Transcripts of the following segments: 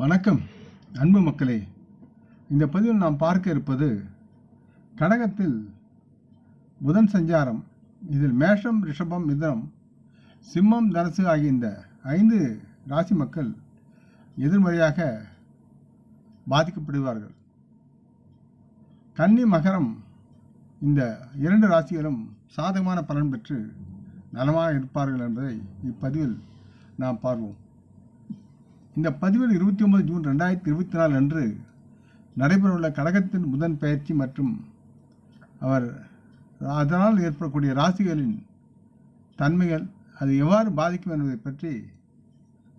வணக்கம். அன்பு மக்களே இந்த பதிவில் நாம் பார்க்க இருப்பது கடகத்தில் புதன் சஞ்சாரம் இதில் மேஷம் ரிஷபம் மிதனம் சிம்மம் தனுசு ஆகிய இந்த ஐந்து ராசி மக்கள் எதிர்மறையாக பாதிக்கப்படுவார்கள். கன்னி மகரம் இந்த இரண்டு ராசிகளும் சாதகமான பலன் பெற்று நலமாக இருப்பார்கள் என்பதை இப்பதிவில் நாம் பார்ப்போம். இந்த பதிவில் இருபத்தி ஒன்பது ஜூன் ரெண்டாயிரத்தி இருபத்தி நாலு அன்று நடைபெறவுள்ள கடகத்தின் புதன் பயிற்சி மற்றும் அவர் அதனால் ஏற்படக்கூடிய ராசிகளின் தன்மைகள் அது எவ்வாறு பாதிக்கும் என்பதை பற்றி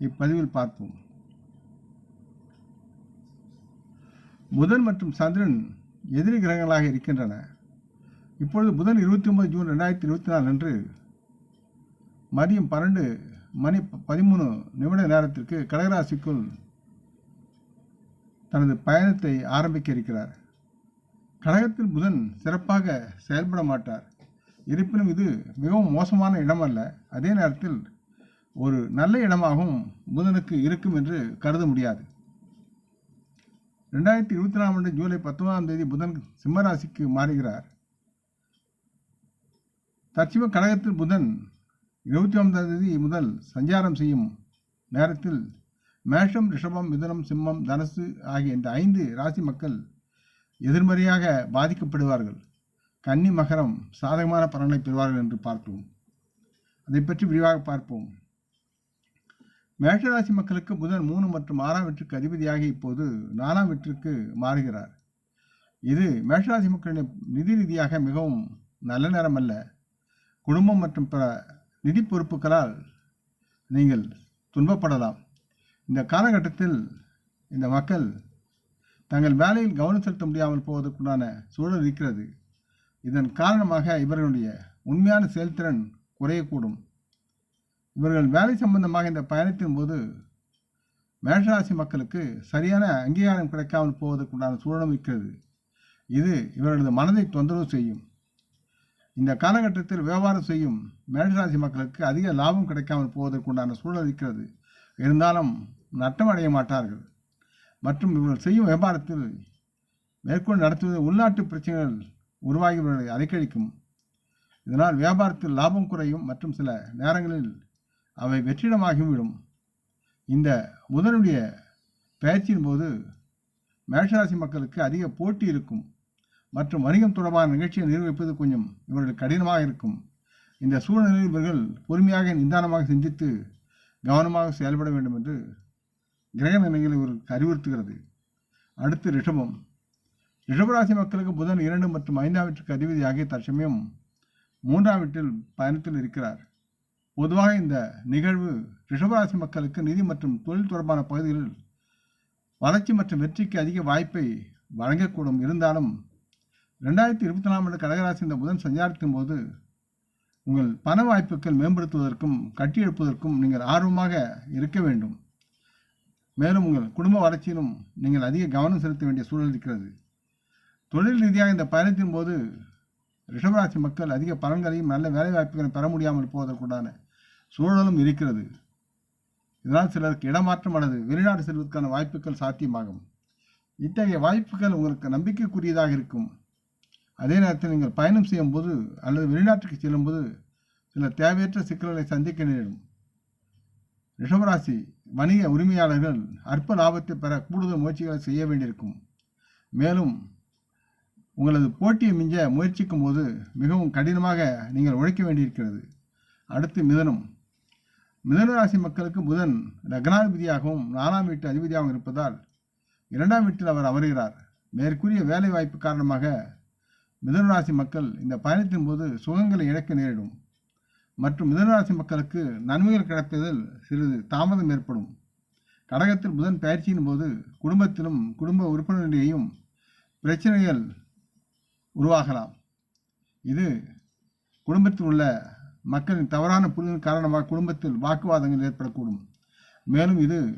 இப்பதிவில் பார்ப்போம். புதன் மற்றும் சந்திரன் எதிரி கிரகங்களாக இருக்கின்றன. இப்பொழுது புதன் இருபத்தி ஒன்பது ஜூன் ரெண்டாயிரத்தி இருபத்தி நாலு அன்று மதியம் பன்னெண்டு மணி பதிமூணு நிமிட நேரத்திற்கு கடகராசிக்குள் தனது பயணத்தை ஆரம்பிக்க இருக்கிறார். கடகத்தில் புதன் சிறப்பாக செயல்பட மாட்டார். இருப்பினும் இது மிகவும் மோசமான இடம் அல்ல அதே நேரத்தில் ஒரு நல்ல இடமாகவும் புதனுக்கு இருக்கும் என்று கருத முடியாது. ரெண்டாயிரத்தி இருபத்தி நாலாம் ஆண்டு ஜூலை பத்தொன்பதாம் தேதி புதன் சிம்மராசிக்கு மாறுகிறார். தற்சமய கடகத்தில் புதன் இருபத்தி ஒன்பதாம் தேதி முதல் சஞ்சாரம் செய்யும் நேரத்தில் மேஷம் ரிஷபம் மிதுனம் சிம்மம் தனுசு ஆகிய இந்த ஐந்து ராசி மக்கள் எதிர்மறையாக பாதிக்கப்படுவார்கள். கன்னி மகரம் சாதகமான பலனை பெறுவார்கள் என்று பார்ப்போம் அதை பற்றி விரிவாக பார்ப்போம். மேஷராசி மக்களுக்கு புதன் மூணு மற்றும் ஆறாம் வீட்டிற்கு அதிபதியாக இப்போது நாலாம் வீட்டிற்கு மாறுகிறார். இது மேஷராசி மக்களின் நிதி ரீதியாக மிகவும் நல்ல நேரம் அல்ல. குடும்பம் மற்றும் பிற நிதி பொறுப்புகளால் நீங்கள் துன்பப்படலாம். இந்த காலகட்டத்தில் இந்த மக்கள் தங்கள் வேலையில் கவனம் செலுத்த முடியாமல் போவதற்குண்டான சூழல் இருக்கிறது. இதன் காரணமாக இவர்களுடைய உண்மையான செயல்திறன் குறையக்கூடும். இவர்கள் வேலை சம்பந்தமாக இந்த பயணத்தின் போது மேஷராசி மக்களுக்கு சரியான அங்கீகாரம் கிடைக்காமல் போவதற்குண்டான சூழலும் இருக்கிறது. இது இவர்களது மனதை தொந்தரவு செய்யும். இந்த காலகட்டத்தில் வியாபாரம் செய்யும் மேஷராசி மக்களுக்கு அதிக லாபம் கிடைக்காமல் போவதற்குண்டான சூழல் இருக்கிறது. இருந்தாலும் நட்டம் அடைய மாட்டார்கள். மற்றும் இவர்கள் செய்யும் வியாபாரத்தில் மேற்கொண்டு நடத்துவது உள்நாட்டு பிரச்சனைகள் உருவாகி இவர்களை அலைக்கழிக்கும் இதனால் வியாபாரத்தில் லாபம் குறையும் மற்றும் சில நேரங்களில் அவை வெற்றிடமாகிவிடும். இந்த புதனுடைய பயிற்சியின் போது மேஷராசி மக்களுக்கு அதிக போட்டி இருக்கும். மற்றும் வணிகம் தொடர்பான நிகழ்ச்சியை நிர்வகிப்பது கொஞ்சம் இவர்களுக்கு கடினமாக இருக்கும். இந்த சூழ்நிலையில் இவர்கள் பொறுமையாக நிதானமாக சிந்தித்து கவனமாக செயல்பட வேண்டும் என்று கிரக நிலைகள் இவர்களுக்கு அறிவுறுத்துகிறது. அடுத்து ரிஷபம். ரிஷபராசி மக்களுக்கு புதன் இரண்டு மற்றும் ஐந்தாம் வீட்டுக்கு அதிபதியாகிய தற்சமயம் மூன்றாம் வீட்டில் பயணத்தில் இருக்கிறார். பொதுவாக இந்த நிகழ்வு ரிஷபராசி மக்களுக்கு நிதி மற்றும் தொழில் தொடர்பான பகுதிகளில் வளர்ச்சி மற்றும் வெற்றிக்கு அதிக வாய்ப்பை வழங்கக்கூடும். இருந்தாலும் ரெண்டாயிரத்தி இருபத்தி நாலாம் ஆண்டு கடகராசி இந்த புதன் சஞ்சாரத்தின் போது உங்கள் பண வாய்ப்புகள் மேம்படுத்துவதற்கும் கட்டியெழுப்பதற்கும் நீங்கள் ஆர்வமாக இருக்க வேண்டும். மேலும் உங்கள் குடும்ப வளர்ச்சியிலும் நீங்கள் அதிக கவனம் செலுத்த வேண்டிய சூழல் இருக்கிறது. தொழில் ரீதியாக இந்த பயணத்தின் போது ரிஷபராசி மக்கள் அதிக பலன்களையும் நல்ல வேலை வாய்ப்புகளையும் பெற முடியாமல் போவதற்குண்டான சூழலும் இருக்கிறது. இதனால் சிலருக்கு இடமாற்றம் அல்லது வெளிநாடு செல்வதற்கான வாய்ப்புகள் சாத்தியமாகும். இத்தகைய வாய்ப்புகள் உங்களுக்கு நம்பிக்கைக்குரியதாக இருக்கும். அதே நேரத்தில் நீங்கள் பயணம் செய்யும்போது அல்லது வெளிநாட்டுக்கு செல்லும்போது சில தேவையற்ற சிக்கல்களை சந்திக்க நேரிடும். ரிஷபராசி வணிக உரிமையாளர்கள் அற்ப லாபத்தை பெற கூடுதல் முயற்சிகளை செய்ய வேண்டியிருக்கும். மேலும் உங்களது போட்டியை மிஞ்ச முயற்சிக்கும் போது மிகவும் கடினமாக நீங்கள் உழைக்க வேண்டியிருக்கிறது. அடுத்து மிதனம். மிதன ராசி மக்களுக்கு புதன் லக்னாதிபதியாகவும் நாலாம் வீட்டு அதிபதியாகவும் இருப்பதால் இரண்டாம் வீட்டில் அவர் அமர்கிறார். மேற்கூறிய வேலை வாய்ப்பு காரணமாக மிதனராசி மக்கள் இந்த பயணத்தின் போது சுகங்களை இழக்க நேரிடும். மற்றும் மிதனராசி மக்களுக்கு நன்மைகள் கிடைப்பதில் சிறிது தாமதம் ஏற்படும். கடகத்தில் புதன் பயிற்சியின் போது குடும்பத்திலும் குடும்ப உறுப்பினரிடையும் பிரச்சனைகள் உருவாகலாம். இது குடும்பத்தில் உள்ள மக்களின் தவறான புரிதல் காரணமாக குடும்பத்தில் வாக்குவாதங்கள் ஏற்படக்கூடும். மேலும் இது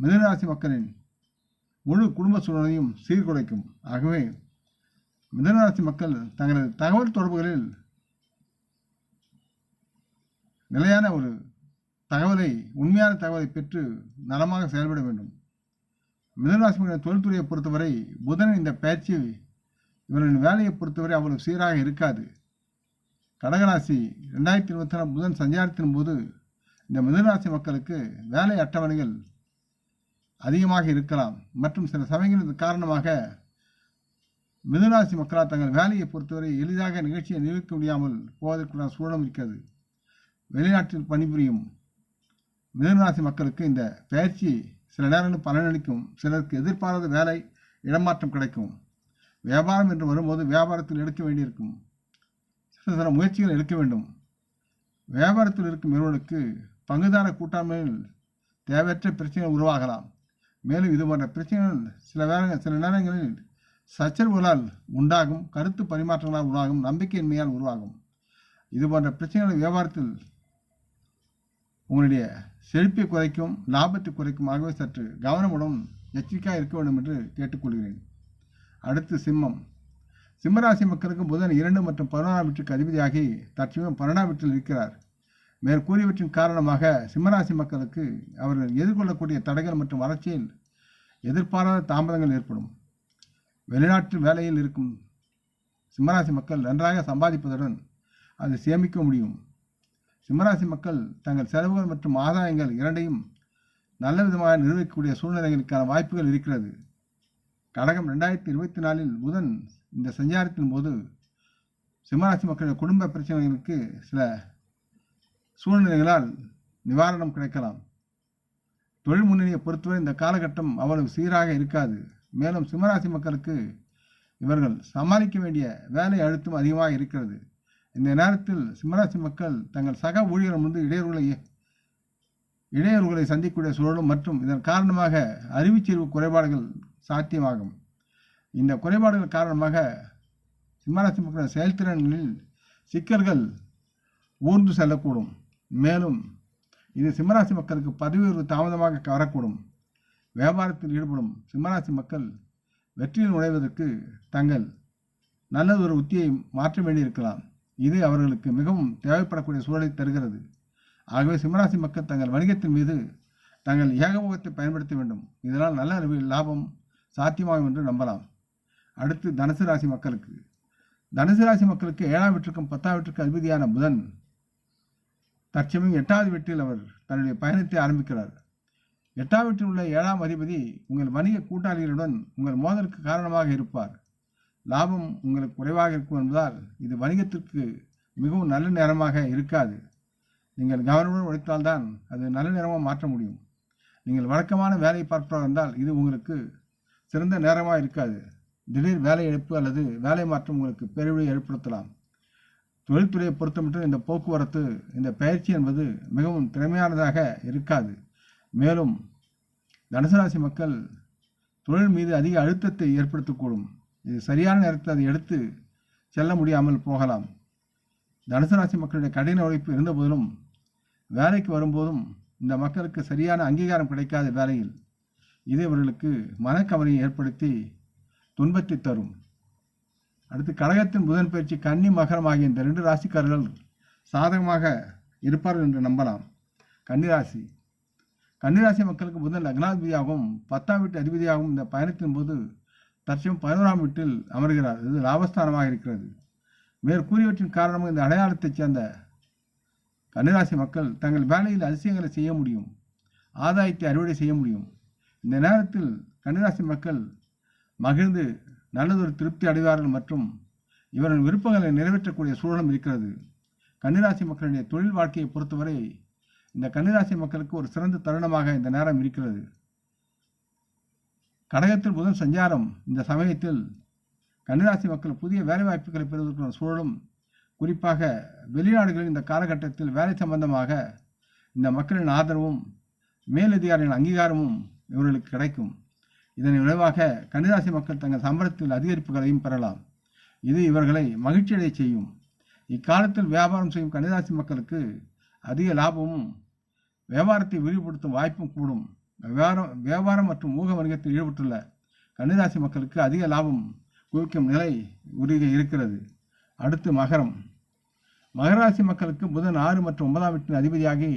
மிதனராசி மக்களின் முழு குடும்ப சூழலையும் சீர்குலைக்கும். ஆகவே மிதனராசி மக்கள் தங்களது தகவல் தொடர்புகளில் நிலையான ஒரு தகவலை உண்மையான தகவலை பெற்று நலமாக செயல்பட வேண்டும். மிதனராசி மக்களின் தொழில்துறையை பொறுத்தவரை புதன் இந்த பயிற்சி இவர்களின் வேலையை பொறுத்தவரை அவ்வளவு சீராக இருக்காது. கடகராசி ரெண்டாயிரத்தி இருபத்தி நாலு புதன் சஞ்சாரத்தின் போது இந்த மிதனராசி மக்களுக்கு வேலை அட்டவணைகள் அதிகமாக இருக்கலாம். மற்றும் சில சமயங்கள் காரணமாக மிதுராசி மக்களால் தங்கள் வேலையை பொறுத்தவரை எளிதாக நிகழ்ச்சியை நிறுத்த முடியாமல் போவதற்குள்ள சூழலும் இருக்கிறது. வெளிநாட்டில் பணிபுரியும் மிதுனராசி மக்களுக்கு இந்த பயிற்சி சில நேரங்களில் பலனளிக்கும். சிலருக்கு எதிர்பாராத வேலை இடமாற்றம் கிடைக்கும். வியாபாரம் என்று வரும்போது வியாபாரத்தில் எடுக்க வேண்டியிருக்கும். சில சில முயற்சிகள் எடுக்க வேண்டும். வியாபாரத்தில் இருக்கும் இவர்களுக்கு பங்குதார கூட்டாண்மையில் தேவையற்ற பிரச்சனைகள் உருவாகலாம். மேலும் இது போன்ற பிரச்சனைகள் சில வேலை சில நேரங்களில் சச்சரவுகளால் உண்டாகும் கருத்து பரிமாற்றங்களால் உருவாகும் நம்பிக்கையின்மையால் உருவாகும். இது போன்ற பிரச்சனைகள் வியாபாரத்தில் உங்களுடைய செழிப்பை குறைக்கும் லாபத்தை குறைக்கும் ஆகவே சற்று கவனமுடன் எச்சரிக்கையாக இருக்க வேண்டும் என்று கேட்டுக்கொள்கிறேன். அடுத்து சிம்மம். சிம்மராசி மக்களுக்கு புதன் இரண்டு மற்றும் பதினோராம் வீட்டுக்கு அதிபதியாகி தற்சமயம் பன்னெண்டாம் வீட்டில் இருக்கிறார். மேற்கூறியவற்றின் காரணமாக சிம்மராசி மக்களுக்கு அவர்கள் எதிர்கொள்ளக்கூடிய தடைகள் மற்றும் வளர்ச்சியில் எதிர்பாராத தாமதங்கள் ஏற்படும். வெளிநாட்டு வேலையில் இருக்கும் சிம்மராசி மக்கள் நன்றாக சம்பாதிப்பதுடன் அதை சேமிக்க முடியும். சிம்மராசி மக்கள் தங்கள் செலவுகள் மற்றும் ஆதாயங்கள் இரண்டையும் நல்ல விதமாக நிர்வகிக்கக்கூடிய சூழ்நிலைகளுக்கான வாய்ப்புகள் இருக்கிறது. கடகம் ரெண்டாயிரத்தி இருபத்தி நாலில் புதன் இந்த சஞ்சாரத்தின் போது சிம்மராசி மக்களின் குடும்ப பிரச்சனைகளுக்கு சில சூழ்நிலைகளால் நிவாரணம் கிடைக்கலாம். தொழில் முன்னணியை பொறுத்தவரை இந்த காலகட்டம் அவ்வளவு சீராக இருக்காது. மேலும் சிம்மராசி மக்களுக்கு இவர்கள் சமாளிக்க வேண்டிய வேலை அழுத்தம் அதிகமாக இருக்கிறது. இந்த நேரத்தில் சிம்மராசி மக்கள் தங்கள் சக ஊழியர்கள் முன்பு இடையூறுகளை இடையூறுகளை சந்திக்கக்கூடிய சூழலும் மற்றும் இதன் காரணமாக அறிவுச்சீர்வு குறைபாடுகள் சாத்தியமாகும். இந்த குறைபாடுகள் காரணமாக சிம்மராசி மக்களின் செயல்திறன்களில் சிக்கல்கள் ஊர்ந்து செல்லக்கூடும். மேலும் இது சிம்மராசி மக்களுக்கு பதவி உயர்வு தாமதமாக வரக்கூடும். வியாபாரத்தில் ஈடுபடும் சிம்மராசி மக்கள் வெற்றியில் நுழைவதற்கு தங்கள் நல்லதொரு உத்தியை மாற்ற வேண்டியிருக்கலாம். இது அவர்களுக்கு மிகவும் தேவைப்படக்கூடிய சூழலை தருகிறது. ஆகவே சிம்மராசி மக்கள் தங்கள் வணிகத்தின் மீது தங்கள் ஏகபோகத்தை பயன்படுத்த வேண்டும். இதனால் நல்ல அளவில் லாபம் சாத்தியமாகும் என்று நம்பலாம். அடுத்து தனுசு ராசி மக்களுக்கு. தனுசு ராசி மக்களுக்கு ஏழாம் வீட்டிற்கும் பத்தாம் வீட்டிற்கு அதிபதியான புதன் தற்சமயம் எட்டாவது வீட்டில் அவர் தன்னுடைய பயணத்தை ஆரம்பிக்கிறார். எட்டாம் வீட்டில் உள்ள ஏழாம் அதிபதி உங்கள் வணிக கூட்டாளிகளுடன் உங்கள் மோதலுக்கு காரணமாக இருப்பார். லாபம் உங்களுக்கு குறைவாக இருக்கும் என்பதால் இது வணிகத்திற்கு மிகவும் நல்ல நேரமாக இருக்காது. நீங்கள் கவனமுடன் உழைத்தால்தான் அது நல்ல நேரமாக மாற்ற முடியும். நீங்கள் வழக்கமான வேலை பார்ப்பதாக இருந்தால் இது உங்களுக்கு சிறந்த நேரமாக இருக்காது. திடீர் வேலை இழப்பு அல்லது வேலை மாற்றம் உங்களுக்கு பெருவிழை ஏற்படுத்தலாம். தொழில்துறையை பொறுத்தமட்டும் இந்த போக்குவரத்து இந்த பயிற்சி என்பது மிகவும் திறமையானதாக இருக்காது. மேலும் தனுசு ராசி மக்கள் தொழில் மீது அதிக அழுத்தத்தை ஏற்படுத்தக்கூடும். இது சரியான நேரத்தில் அதை எடுத்து செல்ல முடியாமல் போகலாம். தனுசு ராசி மக்களுடைய கடின உழைப்பு இருந்தபோதிலும் வேலைக்கு வரும்போதும் இந்த மக்களுக்கு சரியான அங்கீகாரம் கிடைக்காத வேலையில் இது இவர்களுக்கு மனக்கவலையை ஏற்படுத்தி துன்பத்தை தரும். அடுத்து கடகத்தின் புதன் பயிற்சி கன்னி மகரம் ஆகிய இந்த ரெண்டு ராசிக்காரர்கள் சாதகமாக இருப்பார்கள் என்று நம்பலாம். கன்னிராசி கன்னிராசி மக்களுக்கு புதன் லக்னாதிபதியாகவும் பத்தாம் வீட்டு அதிபதியாகவும் இந்த பயணத்தின் போது தற்சம் பதினோராம் வீட்டில் அமர்கிறார். இது லாபஸ்தானமாக இருக்கிறது. மேற்கூறியவற்றின் காரணமாக இந்த அடையாளத்தைச் சேர்ந்த கன்னிராசி மக்கள் தங்கள் வேலையில் அதிசயங்களை செய்ய முடியும். ஆதாயத்தை அறுவடை செய்ய முடியும். இந்த நேரத்தில் கன்னிராசி மக்கள் மகிழ்ந்து நல்லதொரு திருப்தி அடைவார்கள் மற்றும் இவரின் விருப்பங்களை நிறைவேற்றக்கூடிய சூழலும் இருக்கிறது. கன்னிராசி மக்களுடைய தொழில் வாழ்க்கையை பொறுத்தவரை இந்த கன்னிராசி மக்களுக்கு ஒரு சிறந்த தருணமாக இந்த நேரம் இருக்கிறது. கடகத்தில் புதன் சஞ்சாரம். இந்த சமயத்தில் கன்னிராசி மக்கள் புதிய வேலைவாய்ப்புகளை பெறுவதற்கான சூழலும் குறிப்பாக வெளிநாடுகளில் இந்த காலகட்டத்தில் வேலை சம்பந்தமாக இந்த மக்களின் ஆதரவும் மேலதிகாரிகளின் அங்கீகாரமும் இவர்களுக்கு கிடைக்கும். இதன் விளைவாக கன்னிராசி மக்கள் தங்கள் சம்பளத்தில் அதிகரிப்புகளையும் பெறலாம். இது இவர்களை மகிழ்ச்சியடைய செய்யும். இக்காலத்தில் வியாபாரம் செய்யும் கன்னிராசி மக்களுக்கு அதிக லாபமும் வியாபாரத்தை விரிவுபடுத்தும் வாய்ப்பும் கூடும். வியாபாரம் வியாபாரம் மற்றும் ஊக வணிகத்தில் ஈடுபட்டுள்ள கன்னிராசி மக்களுக்கு அதிக லாபம் குவிக்கும் நிலை உறுதி இருக்கிறது. அடுத்து மகரம். மகராசி மக்களுக்கு புதன் ஆறு மற்றும் ஒன்பதாம் வீட்டின் அதிபதியாகி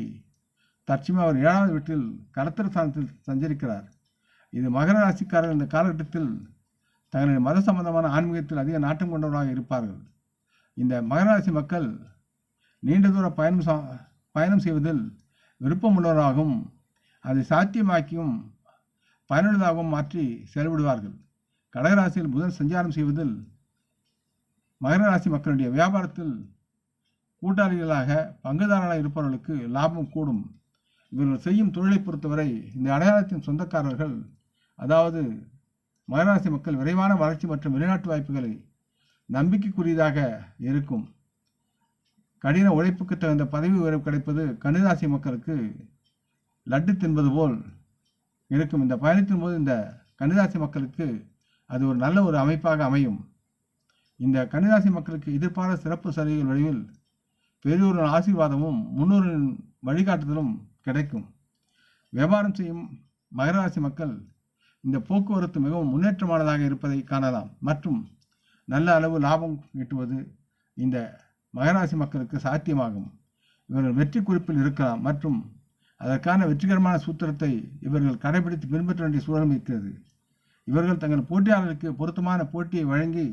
தற்சமயம் அவர் ஏழாவது வீட்டில் கடத்திர ஸ்தானத்தில் சஞ்சரிக்கிறார். இது மகர ராசிக்காரர்கள் இந்த காலகட்டத்தில் தங்களுடைய மத சம்பந்தமான ஆன்மீகத்தில் அதிக நாட்டம் கொண்டவர்களாக இருப்பார்கள். இந்த மகர ராசி மக்கள் நீண்ட தூர பயணம் சா பயணம் செய்வதில் விருப்பமுள்ளவராகவும் அதை சாத்தியமாக்கியும் பயனுள்ளதாகவும் மாற்றி செயல்படுவார்கள் கடகராசியில் புதன் சஞ்சாரம் செய்வதில் மகர ராசி மக்களுடைய வியாபாரத்தில் கூட்டாளிகளாக பங்குதாரர்களாக இருப்பவர்களுக்கு லாபம் கூடும். இவர்கள் செய்யும் தொழிலை பொறுத்தவரை இந்த அடையாளத்தின் சொந்தக்காரர்கள் அதாவது மகராசி மக்கள் விரைவான வளர்ச்சி மற்றும் வெளிநாட்டு வாய்ப்புகளை நம்பிக்கைக்குரியதாக இருக்கும். கடின உழைப்புக்கு தகுந்த பதவி உயர்வு கிடைப்பது கன்னிராசி மக்களுக்கு லட்டு தின்பது போல் இருக்கும். இந்த பயணத்தின் போது இந்த கன்னிராசி மக்களுக்கு அது ஒரு நல்ல ஒரு அமைப்பாக அமையும். இந்த கன்னிராசி மக்களுக்கு எதிர்பாராத சிறப்பு சலுகைகள் வடிவில் பெரியோரின் ஆசீர்வாதமும் முன்னோரின் வழிகாட்டுதலும் கிடைக்கும். வியாபாரம் செய்யும் மகராசி மக்கள் இந்த போக்குவரத்து மிகவும் முன்னேற்றமானதாக இருப்பதை காணலாம். மற்றும் நல்ல அளவு லாபம் ஈட்டுவது இந்த மகராசி மக்களுக்கு சாத்தியமாகும். இவர்கள் வெற்றி குறிப்பில் இருக்கலாம் மற்றும் அதற்கான வெற்றிகரமான சூத்திரத்தை இவர்கள் கடைபிடித்து பின்பற்ற வேண்டிய சூழலும் இருக்கிறது. இவர்கள் தங்கள் போட்டியாளர்களுக்கு பொருத்தமான போட்டியை வழங்கி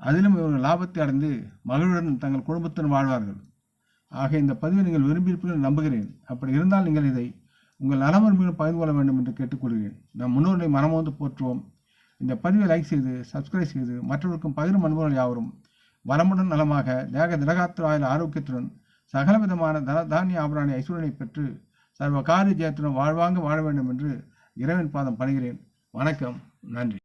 அதிலும் இவர்கள் லாபத்தை அடைந்து மகிழ்வுடன் தங்கள் குடும்பத்துடன் வாழ்வார்கள். ஆக இந்த பதிவை நீங்கள் விரும்பியிருப்பீர்கள் நம்புகிறேன். அப்படி இருந்தால் நீங்கள் இதை உங்கள் நலமருமையிலும் பகிர்ந்து கொள்ள வேண்டும் என்று கேட்டுக்கொள்கிறேன். நம் முன்னோர்களை மனமோந்து போற்றுவோம். இந்த பதிவை லைக் செய்து சப்ஸ்கிரைப் செய்து மற்றவருக்கும் பகிரும் அன்பர்கள் யாவரும் வளமுடன் நலமாக தேக திலகாத்திர ஆரோக்கியத்துடன் சகலவிதமான தன தானிய ஆபராணி ஐஸ்வரனை பெற்று சர்வ காரிய ஜெயத்துடன் வாழ்வாங்க வாழ வேண்டும் என்று இறைவன் பாதம் பணிகிறேன். வணக்கம். நன்றி.